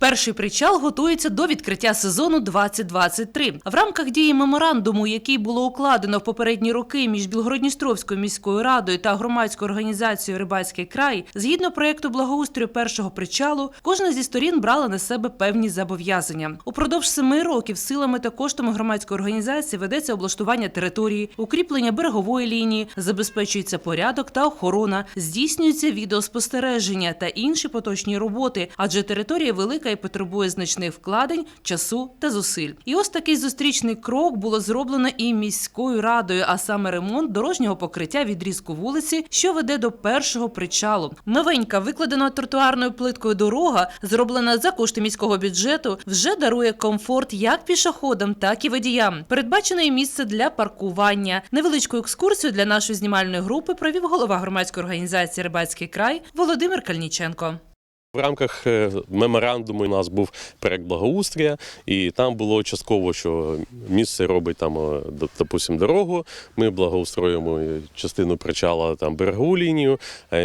Перший причал готується до відкриття сезону 2023. В рамках дії меморандуму, який було укладено в попередні роки між Білгородністровською міською радою та громадською організацією Рибацький край, згідно проекту благоустрою першого причалу, кожна зі сторін брала на себе певні зобов'язання. Упродовж семи років силами та коштами громадської організації ведеться облаштування території, укріплення берегової лінії, забезпечується порядок та охорона, здійснюється відеоспостереження та інші поточні роботи, адже територія велика і потребує значних вкладень, часу та зусиль. І ось такий зустрічний крок було зроблено і міською радою, а саме ремонт дорожнього покриття відрізку вулиці, що веде до першого причалу. Новенька викладена тротуарною плиткою дорога, зроблена за кошти міського бюджету, вже дарує комфорт як пішоходам, так і водіям. Передбачено і місце для паркування. Невеличку екскурсію для нашої знімальної групи провів голова громадської організації Рибацький край Володимир Кальніченко. В рамках е, меморандуму у нас був проект благоустрія, і там було частково, що місце робить там, е, до- допустим, дорогу. Ми благоустроюємо е, частину причала там берегову лінію.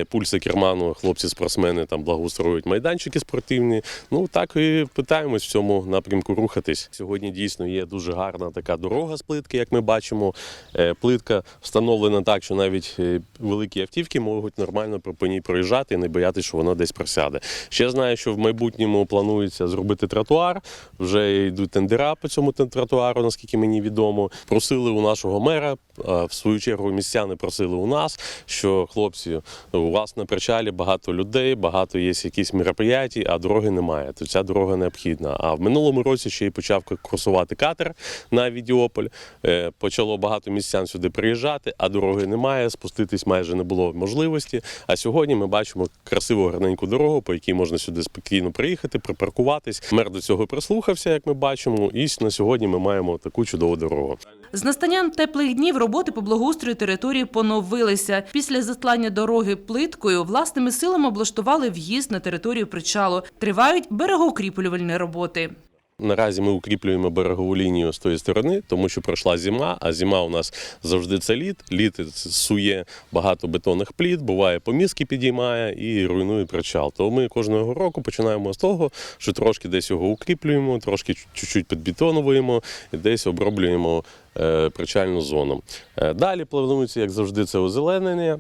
Пульси керману, хлопці-спортсмени там благоустроюють майданчики спортивні. Ну так і питаємось в цьому напрямку рухатись. Сьогодні дійсно є дуже гарна така дорога з плитки, як ми бачимо. Плитка встановлена так, що навіть великі автівки можуть нормально по ній проїжджати і не боятися, що вона десь просяде. Ще знаю, що в майбутньому планується зробити тротуар. Вже йдуть тендера по цьому тротуару, наскільки мені відомо. Просили у нашого мера, в свою чергу містяни просили у нас, що хлопці, у вас на причалі багато людей, багато є якісь мероприятій, а дороги немає. То ця дорога необхідна. А в минулому році ще й почав курсувати катер на Відіополь. Е, Почало багато містян сюди приїжджати, а дороги немає. Спуститись майже не було можливості. А сьогодні ми бачимо красиву гарненьку дорогу, по якій можна сюди спокійно приїхати, припаркуватись. Мер до цього прислухався, як ми бачимо. І на сьогодні ми маємо таку чудову дорогу. З настанням теплих днів роботи по благоустрою території поновилися. Після заслання дороги плиткою власними силами облаштували в'їзд на територію причалу. Тривають берегоукріплювальні роботи. Наразі ми укріплюємо берегову лінію з тої сторони, тому що пройшла зима, а зима у нас завжди це лід. Лід сує багато бетонних пліт, буває помізки підіймає і руйнує причал. То ми кожного року починаємо з того, що трошки десь його укріплюємо, трошки чуть-чуть підбетонуємо і десь оброблюємо е, причальну зону. Е, далі планується, як завжди, це озеленення.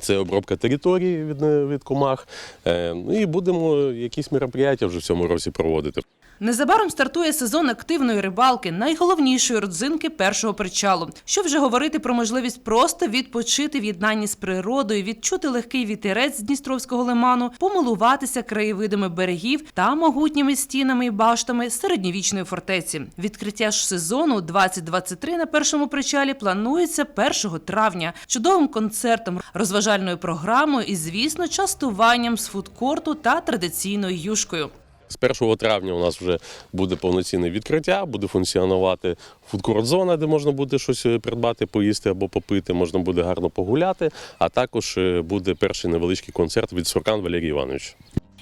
Це обробка території від, від комах. Е, ну і будемо якісь мероприятия вже в цьому році проводити. Незабаром стартує сезон активної рибалки, найголовнішої родзинки першого причалу. Що вже говорити про можливість просто відпочити в єднанні з природою, відчути легкий вітерець з Дністровського лиману, помилуватися краєвидами берегів та могутніми стінами і баштами середньовічної фортеці. Відкриття ж сезону 2023 на першому причалі планується 1 травня чудовим концертом, розважальною програмою і, звісно, частуванням з фудкорту та традиційною юшкою. З 1 травня у нас вже буде повноцінне відкриття, буде функціонувати фудкорт-зона, де можна буде щось е, придбати, поїсти або попити, можна буде гарно погуляти. А також е, буде перший невеличкий концерт від Суркан Валерій Іванович.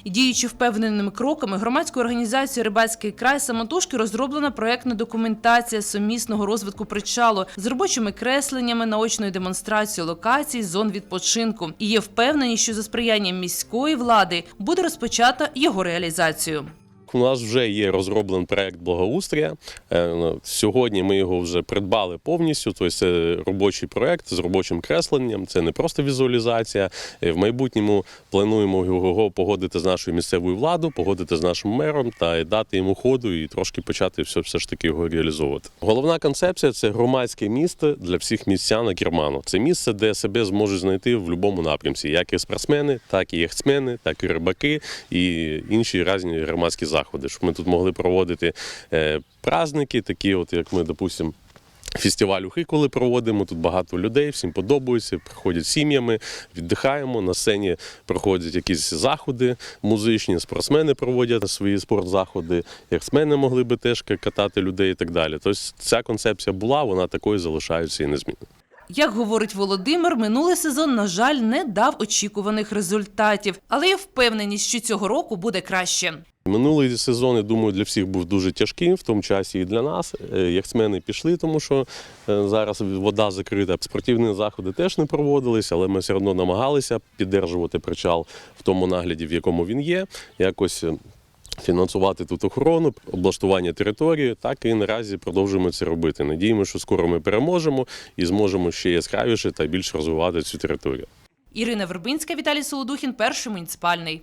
Діючи впевненими кроками, громадською організацією Рибацький край самотужки розроблена проектна документація сумісного розвитку причалу з робочими кресленнями, наочною демонстрацією локацій, зон відпочинку. І є впевнені, що за сприянням міської влади буде розпочата його реалізацію. У нас вже є розроблений проект благоустрія. Е, ну, Сьогодні ми його вже придбали повністю. Тобто це робочий проект з робочим кресленням. Це не просто візуалізація. Е, В майбутньому плануємо його погодити з нашою місцевою владою, погодити з нашим мером та дати йому ходу і трошки почати все, все ж таки його реалізовувати. Головна концепція це громадське місто для всіх містян Керману. Це місце, де себе зможуть знайти в будь-якому напрямці, як і спортсмени, так і яхтсмени, так і рибаки і інші різні громадські заходи. Щоб ми тут могли проводити е, праздники, такі, от як ми, допустимо. Фестиваль ухи, коли проводимо, тут багато людей, всім подобається, приходять сім'ями, віддихаємо. На сцені проходять якісь заходи музичні, спортсмени проводять свої спортзаходи, яхтсмени могли би теж катати людей і так далі. Тобто ця концепція була, вона такою залишається і незмінною. Як говорить Володимир, минулий сезон, на жаль, не дав очікуваних результатів, але є впевненість, що цього року буде краще. Минулий сезон, я думаю, для всіх був дуже тяжким, в тому часі і для нас. Е, Яхтсмени пішли, тому що е, зараз вода закрита. Спортивні заходи теж не проводились, але ми все одно намагалися піддержувати причал в тому нагляді, в якому він є. Якось е, Фінансувати тут охорону, облаштування території, так і наразі продовжуємо це робити. Надіємося, що скоро ми переможемо і зможемо ще яскравіше та більш розвивати цю територію. Ірина Вербинська, Віталій Солодухін, перший муніципальний.